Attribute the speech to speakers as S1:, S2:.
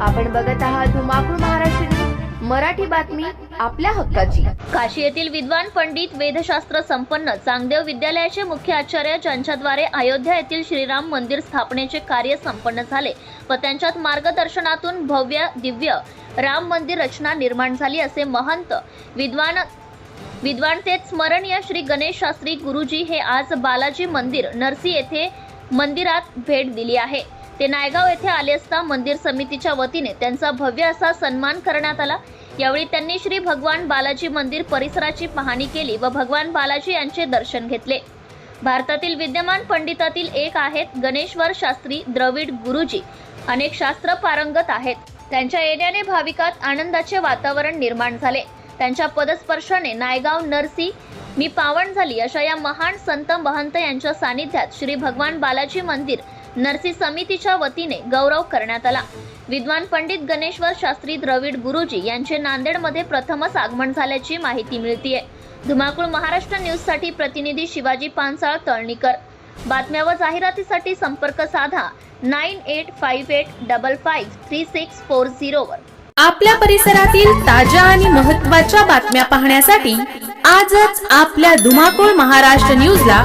S1: आपण बघत आहात धुमाकूळ महाराष्ट्र न्यूज, मराठी बातमी आपल्या हक्काची.
S2: काशी येथील विद्वान पंडित वेदशास्त्र संपन्न चांगदेव विद्यालयाचे मुख्य आचार्य ज्यांच्याद्वारे अयोध्या येथील श्रीराम मंदिर स्थापनेचे कार्य संपन्न झाले व त्यांच्यात मार्गदर्शनातून भव्य दिव्य राम मंदिर रचना निर्माण झाली असे महंत विद्वान विद्वान स्मरणीय श्री गणेश शास्त्री गुरुजी हे आज बालाजी मंदिर नरसी येथे मंदिरात भेट दिली आहे. ते नायगाव येथे आले असता मंदिर समितीच्या वतीने त्यांचा भव्य असा सन्मान करण्यात आला. यावेळी त्यांनी श्री भगवान बालाजी मंदिर परिसराची पाहणी केली व भगवान बालाजी यांचे दर्शन घेतले. भारतातील विद्यमान पंडितातील एक आहेत गणेश्वर शास्त्री द्रविड गुरुजी. अनेक शास्त्र पारंगत आहेत. त्यांच्या येण्याने भाविकात आनंदाचे वातावरण निर्माण झाले. त्यांच्या पदस्पर्शाने नायगाव नरसी मी पावन झाली अशा या महान संत महंत यांच्या सानिध्यात श्री भगवान बालाजी मंदिर नरसी समितीच्या वतीने गौरव करण्यात आला. विद्वान पंडित गणेश्वर शास्त्री द्रविड गुरुजी यांचे नांदेडमध्ये प्रथमच आगमन झाल्याची माहिती मिळतीये. धुमाकूळ महाराष्ट्र न्यूजसाठी प्रतिनिधी शिवाजी पानसाळ तळणीकर. बातम्या व जाहिरातीसाठी संपर्क साधा nine eight five eight double five three six four झिरोवर
S3: आपल्या परिसरातील ताज्या आणि महत्त्वाच्या बातम्या पाहण्यासाठी आजच आपल्या धुमाकूळ महाराष्ट्र न्यूजला